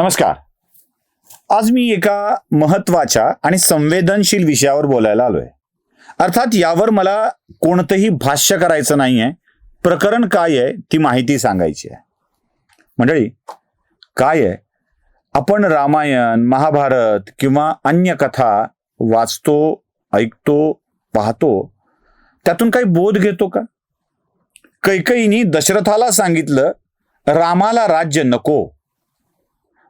नमस्कार. आज मी एका महत्त्वाच्या आणि संवेदनशील विषयावर बोलायला आलोय. अर्थात यावर मला कोणतंही भाष्य करायचं नाही आहे प्रकरण काय आहे ती माहिती सांगायची आहे. मंडळी काय आहे? आपण रामायण महाभारत किंवा अन्य कथा वाचतो ऐकतो पाहतो त्यातून काही बोध घेतो का? कैकईनी दशरथाला सांगितलं रामाला राज्य नको.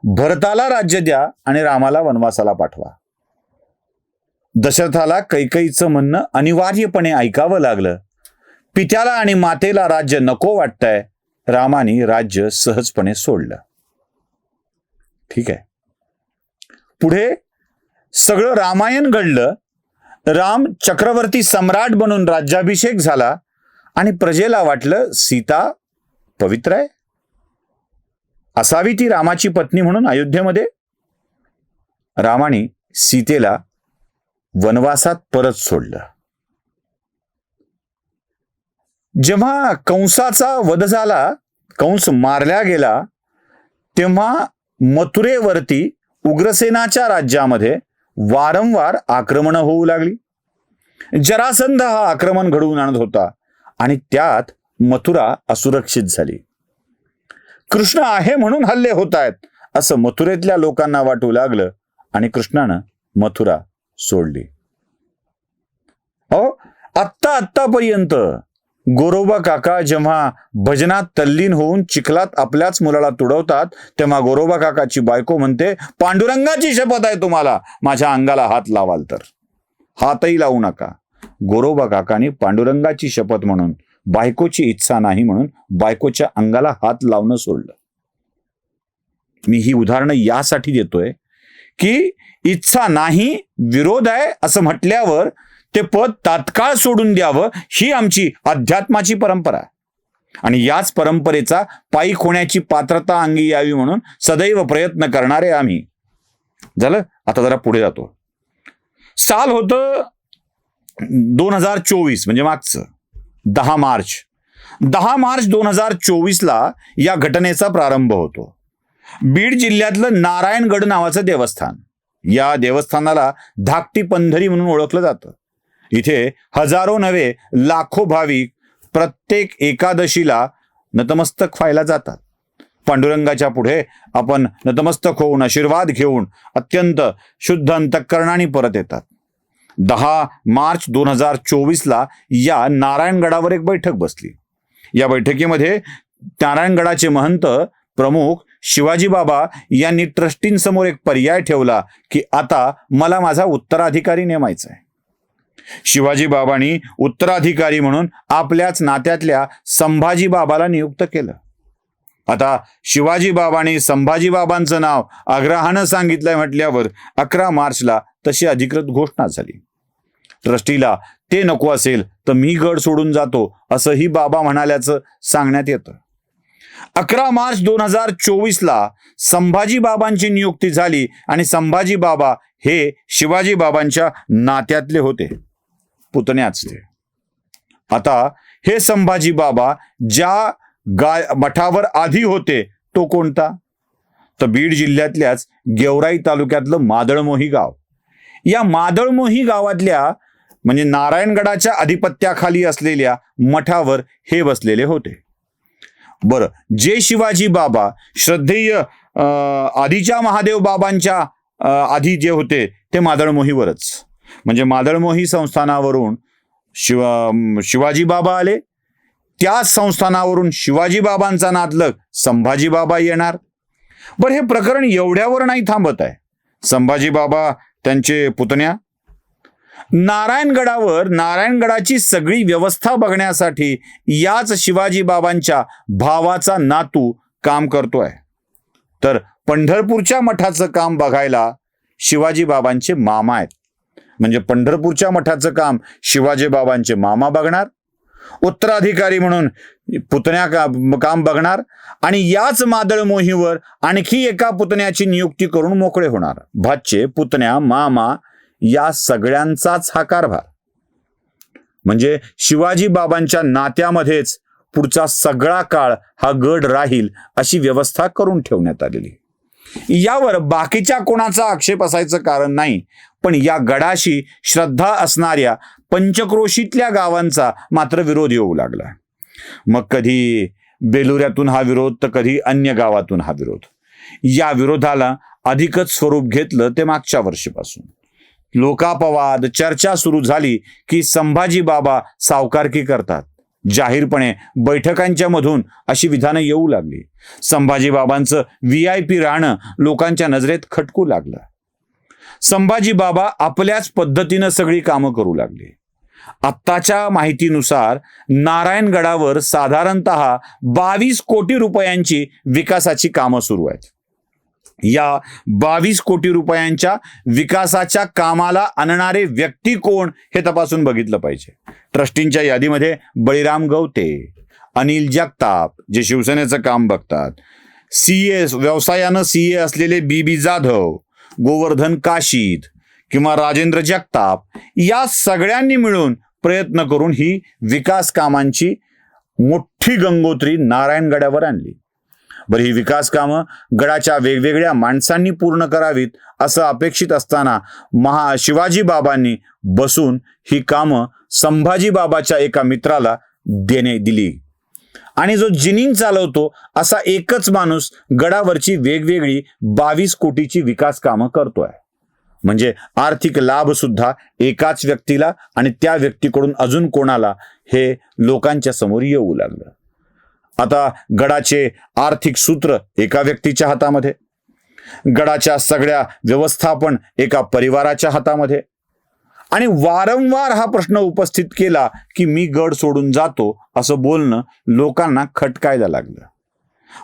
भरताला राज्य द्या आणि रामाला वनवासाला पाठवा. दशरथाला कैकईचं म्हणणं अनिवार्यपणे ऐकावं लागलं. पित्याला आणि मातेला राज्य नको वाटतंय. रामाने राज्य सहजपणे सोडलं. ठीक आहे. पुढे सगळं रामायण घडलं. राम चक्रवर्ती सम्राट बनून राज्याभिषेक झाला आणि प्रजेला वाटलं सीता पवित्र आहे. असावी ती रामाची पत्नी म्हणून अयोध्येमध्ये? रामाने सीतेला वनवासात परत सोडलं. जेव्हा कंसाचा वध झाला कंस मारल्या गेला तेव्हा मथुरेवरती उग्रसेनाच्या राज्यामध्ये वारंवार आक्रमणं होऊ लागली. जरासंध हा आक्रमण घडवून आणत होता आणि त्यात मथुरा असुरक्षित झाली. कृष्ण आहे म्हणून हल्ले होत आहेत असं मथुरेतल्या लोकांना वाटू लागलं आणि कृष्णानं मथुरा सोडली. हो आत्ता आत्तापर्यंत गोरोबा काका जेव्हा भजनात तल्लीन होऊन चिखलात आपल्याच मुलाला तुडवतात तेव्हा गोरोबा काकाची बायको म्हणते पांडुरंगाची शपथ आहे तुम्हाला माझ्या अंगाला हात लावाल तर. हातही लावू नका. गोरोबा काकाने पांडुरंगाची शपथ म्हणून बायकोची इच्छा नाही म्हणून बायकोच्या अंगाला हात लावणं सोडलं. मी ही उदाहरणं यासाठी देतोय की इच्छा नाही विरोध आहे असं म्हटल्यावर ते पद तात्काळ सोडून द्यावं ही आमची अध्यात्माची परंपरा आहे. आणि याच परंपरेचा पायी होण्याची पात्रता अंगी यावी म्हणून सदैव प्रयत्न करणारे आम्ही. झालं? आता जरा पुढे जातो. साल होतं दोन हजार चोवीस म्हणजे मागचं. दहा मार्च. दहा मार्च दोन हजार चोवीसला या घटनेचा प्रारंभ होतो. बीड जिल्ह्यातलं नारायणगड नावाचं देवस्थान. या देवस्थानाला धाकटी पंधरी म्हणून ओळखलं जातं. इथे हजारो नव्हे लाखो भाविक प्रत्येक एकादशीला नतमस्तक व्हायला जातात. पांडुरंगाच्या पुढे आपण नतमस्तक होऊन आशीर्वाद घेऊन अत्यंत शुद्ध अंतकरणाने परत येतात. दहा मार्च दोन हजार चोवीसला या नारायणगडावर एक बैठक बसली. या बैठकीमध्ये नारायणगडाचे महंत प्रमुख शिवाजी बाबा यांनी ट्रस्टींसमोर एक पर्याय ठेवला की आता मला माझा उत्तराधिकारी नेमायचा आहे. शिवाजी बाबांनी उत्तराधिकारी म्हणून आपल्याच नात्यातल्या संभाजी बाबाला नियुक्त केलं. आता शिवाजी बाबांनी संभाजी बाबांचं नाव आग्रहानं सांगितलंय म्हटल्यावर अकरा मार्चला तशी अधिकृत घोषणा झाली. ट्रस्टीला ते नको असेल तर मी गड सोडून जातो असंही बाबा म्हणाल्याचं सांगण्यात येतं. अकरा मार्च दोन हजार चोवीसला संभाजी बाबांची नियुक्ती झाली आणि संभाजी बाबा हे शिवाजी बाबांच्या नात्यातले होते. पुतण्याच ते आता हे संभाजी बाबा ज्या गाय मठावर आधी होते तो कोणता? तर बीड जिल्ह्यातल्याच गेवराई तालुक्यातलं मादळमोही गाव. या मादळमोही गावातल्या म्हणजे नारायणगडाच्या अधिपत्याखाली असलेल्या मठावर हे बसलेले होते. बरं जे शिवाजी बाबा श्रद्धेय अं, आधीच्या महादेव बाबांच्या आधी जे होते ते मादळमोहीवरच. म्हणजे मादळमोही संस्थानावरून शिव शिवाजी बाबा आले. त्याच संस्थानावरून शिवाजी बाबांचा नातलग संभाजी बाबा येणार. बरं हे प्रकरण एवढ्यावर नाही थांबत आहे. संभाजी बाबा त्यांचे पुतण्या. नारायणगडावर नारायणगडाची सगळी व्यवस्था बघण्यासाठी याच शिवाजी बाबांच्या भावाचा नातू काम करतोय. तर पंढरपूरच्या मठाचं काम बघायला शिवाजी बाबांचे मामा आहेत. म्हणजे पंढरपूरच्या मठाचं काम शिवाजी बाबांचे मामा बघणार उत्तराधिकारी म्हणून पुतण्या का काम बघणार आणि याच मादळ मोहीवर आणखी एका पुतण्याची नियुक्ती करून मोकळे होणार. भाचे पुतण्या मामा या सगळ्यांचाच हा कारभार. म्हणजे शिवाजी बाबांच्या नात्यामध्येच पुढचा सगळा काळ हा गड राहील अशी व्यवस्था करून ठेवण्यात आलेली. यावर बाकीच्या कोणाचा आक्षेप असायचं कारण नाही पण या गडाशी श्रद्धा असणाऱ्या पंचक्रोशीतल्या गावांचा मात्र विरोध येऊ लागला. मग कधी बेलुऱ्यातून हा विरोध तर कधी अन्य गावातून हा विरोध. या विरोधाला अधिकच स्वरूप घेतलं ते मागच्या वर्षीपासून. लोकापवाद चर्चा सुरू झाली की संभाजी बाबा सावकारकी करतात. जाहीरपणे बैठकांच्या मधून अशी विधानं येऊ लागली. संभाजी बाबांचं व्ही आय पी राहणं लोकांच्या नजरेत खटकू लागलं. संभाजी बाबा आपल्याच पद्धतीनं सगळी कामं करू लागली. आत्ताच्या माहितीनुसार नारायणगडावर साधारणतः बावीस कोटी रुपयांची विकासाची कामं सुरू आहेत. या बावीस कोटी रुपयांच्या विकासाच्या कामाला आणणारे व्यक्ती कोण हे तपासून बघितलं पाहिजे. ट्रस्टींच्या यादीमध्ये बळीराम गवते अनिल जगताप जे शिवसेनेचं काम बघतात. सी व्यवसायानं सी ए असलेले बी बी जाधव गोवर्धन काशीद किंवा राजेंद्र जगताप या सगळ्यांनी मिळून प्रयत्न करून ही विकास कामांची मोठी गंगोत्री नारायणगडावर आणली. बरं ही विकास कामं गडाच्या वेगवेगळ्या माणसांनी पूर्ण करावीत असं अपेक्षित असताना महा शिवाजी बाबांनी बसून ही कामं संभाजी बाबाच्या एका मित्राला देणे दिली. आणि जो जिनिंग चालवतो असा एकच माणूस गडावरची वेगवेगळी बावीस कोटीची विकास कामं करतोय. म्हणजे आर्थिक लाभ सुद्धा एकाच व्यक्तीला आणि त्या व्यक्तीकडून अजून कोणाला हे लोकांच्या समोर येऊ लागलं. आता गडाचे आर्थिक सूत्र एका व्यक्तीच्या हातामध्ये गडाच्या सगळ्या व्यवस्थापन एका परिवाराच्या हातामध्ये. आणि वारंवार हा प्रश्न उपस्थित केला की मी गड सोडून जातो असं बोलणं लोकांना खटकायला लागलं.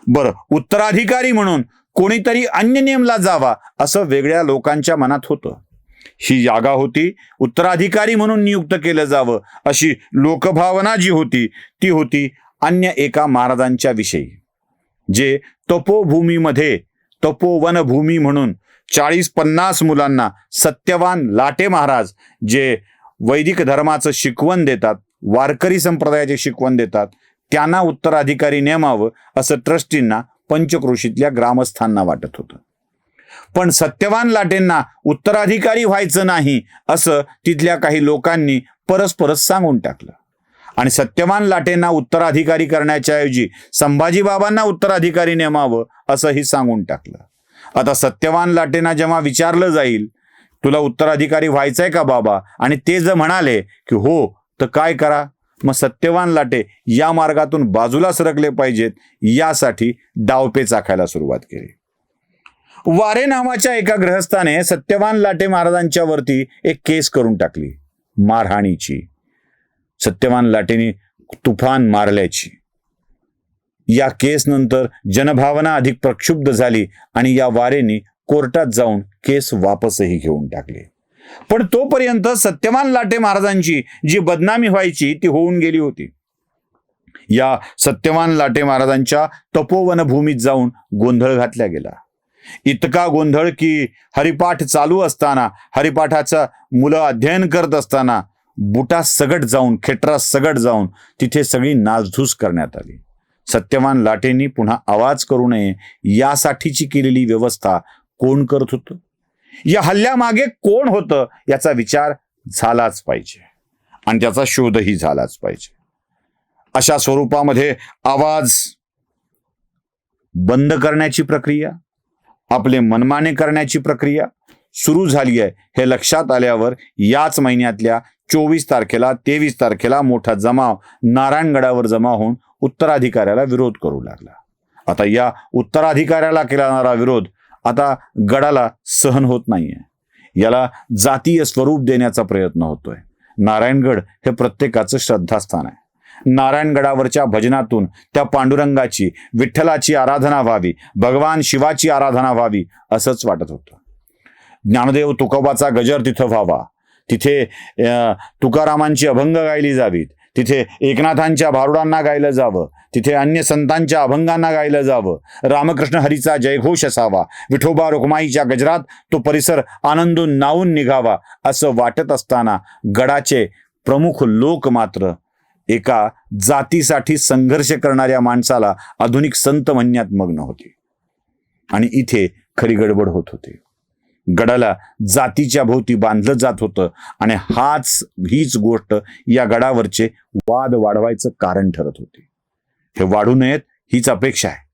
बरं उत्तराधिकारी म्हणून कोणीतरी अन्य नेमला जावा असं वेगळ्या लोकांच्या मनात होतं. ही जागा होती उत्तराधिकारी म्हणून नियुक्त केलं जावं अशी लोकभावना जी होती ती होती अन्य एका महाराजांच्या विषयी. जे तपोभूमीमध्ये तपोवनभूमी म्हणून चाळीस पन्नास मुलांना सत्यवान लाटे महाराज जे वैदिक धर्माचं शिकवण देतात वारकरी संप्रदायाचे शिकवण देतात त्यांना उत्तराधिकारी नेमावं असं ट्रस्टींना पंचक्रोशीतल्या ग्रामस्थांना वाटत होतं. पण सत्यवान लाटेंना उत्तराधिकारी व्हायचं नाही असं तिथल्या काही लोकांनी परस्परच सांगून टाकलं. आणि सत्यवान लाटेंना उत्तराधिकारी करण्याच्या ऐवजी उत्तराधिकारी नेमावं असंही सांगून टाकलं. आता सत्यवान लाटेंना जेव्हा विचारलं जाईल तुला उत्तराधिकारी व्हायचंय का बाबा? आणि ते जर म्हणाले की हो तर काय करा? मग सत्यवान लाटे या मार्गातून बाजूला सरकले पाहिजेत यासाठी डावपे चाखायला सुरुवात केली. वारे नावाच्या एका ग्रहस्थाने सत्यवान लाटे महाराजांच्या वरती एक केस करून टाकली मारहाणीची. सत्यवान लाटेने तुफान मारल्याची. या केस नंतर जनभावना अधिक प्रक्षुब्ध झाली आणि या वारेने कोर्टात जाऊन केस वापसही घेऊन टाकले. पण तोपर्यंत सत्यवान लाटे महाराजांची जी बदनामी व्हायची ती होऊन गेली होती. या सत्यवान लाटे महाराजांच्या तपोवनभूमीत जाऊन गोंधळ घातला गेला. इतका गोंधळ की हरिपाठ चालू असताना हरिपाठाचं मुलं अध्ययन करत असताना बुटा सगट जाऊन खेटरा सगट जाऊन तिथे सगळी नासधूस करण्यात आली. सत्यवान लाटेंनी पुन्हा आवाज करू नये यासाठीची केलेली व्यवस्था कोण करत होतं? या हल्ल्यामागे कोण होतं याचा विचार झालाच पाहिजे. आणि त्याचा शोधही झालाच पाहिजे. अशा स्वरूपामध्ये आवाज बंद करण्याची प्रक्रिया आपले मनमाने करण्याची प्रक्रिया सुरू झाली आहे. हे लक्षात आल्यावर याच महिन्यातल्या चोवीस तारखेला तेवीस तारखेला मोठा जमाव नारायणगडावर जमा होऊन उत्तराधिकाऱ्याला विरोध करू लागला. आता या उत्तराधिकाऱ्याला केला विरोध आता गडाला सहन होत नाहीये. याला जातीय स्वरूप देण्याचा प्रयत्न होतोय. नारायणगड हे प्रत्येकाचं श्रद्धास्थान आहे. नारायणगडावरच्या भजनातून त्या पांडुरंगाची विठ्ठलाची आराधना व्हावी भगवान शिवाची आराधना व्हावी असंच वाटत होतं. ज्ञानदेव तुकोबाचा गजर तिथं व्हावा. तिथे तुकारामांची अभंग गायली जावीत. तिथे एकनाथांच्या भारुडांना गायलं जावं तिथे अन्य संतांच्या अभंगांना गायलं जावं. रामकृष्ण हरीचा जयघोष असावा विठोबा रुक्माईच्या गजरात तो परिसर आनंदून नावून निघावा असं वाटत असताना गडाचे प्रमुख लोक मात्र एका जातीसाठी संघर्ष करणाऱ्या माणसाला आधुनिक संत म्हणण्यात मग्न होते. आणि इथे खरी गडबड होत होती. गडाला जातीच्या भोवती बांधलं जात होतं. आणि हाच हीच गोष्ट या गडावरचे वाद वाढवायचं कारण ठरत होते. हे वाढू नयेत हीच अपेक्षा आहे.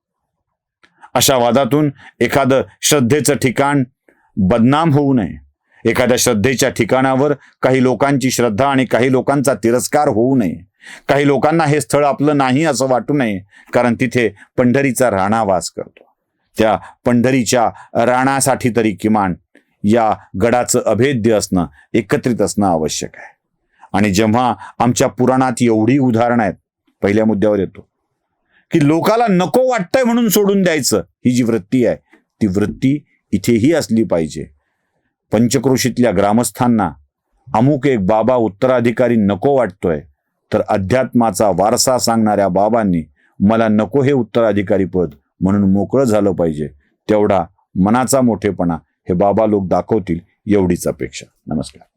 अशा वादातून एखादं श्रद्धेचं ठिकाण बदनाम होऊ नये. एखाद्या श्रद्धेच्या ठिकाणावर काही लोकांची श्रद्धा आणि काही लोकांचा तिरस्कार होऊ नये. काही लोकांना हे स्थळ आपलं नाही असं वाटू नये कारण तिथे पंढरीचा राणा वास करतो. त्या पंढरीच्या राणासाठी तरी किमान या गडाचं अभेद्य असणं एकत्रित असणं आवश्यक आहे. आणि जेव्हा आमच्या पुराणात एवढी उदाहरणं आहेत पहिल्या मुद्द्यावर येतो. की लोकाला नको वाटतंय म्हणून सोडून द्यायचं ही जी वृत्ती आहे ती वृत्ती इथेही असली पाहिजे. पंचक्रोशीतल्या ग्रामस्थांना अमुक एक बाबा उत्तराधिकारी नको वाटतोय तर अध्यात्माचा वारसा सांगणाऱ्या बाबांनी मला नको हे उत्तराधिकारी पद म्हणून मोकळं झालं पाहिजे तेवढा मनाचा मोठेपणा हे बाबा लोक दाखवतील एवढीच अपेक्षा. नमस्कार.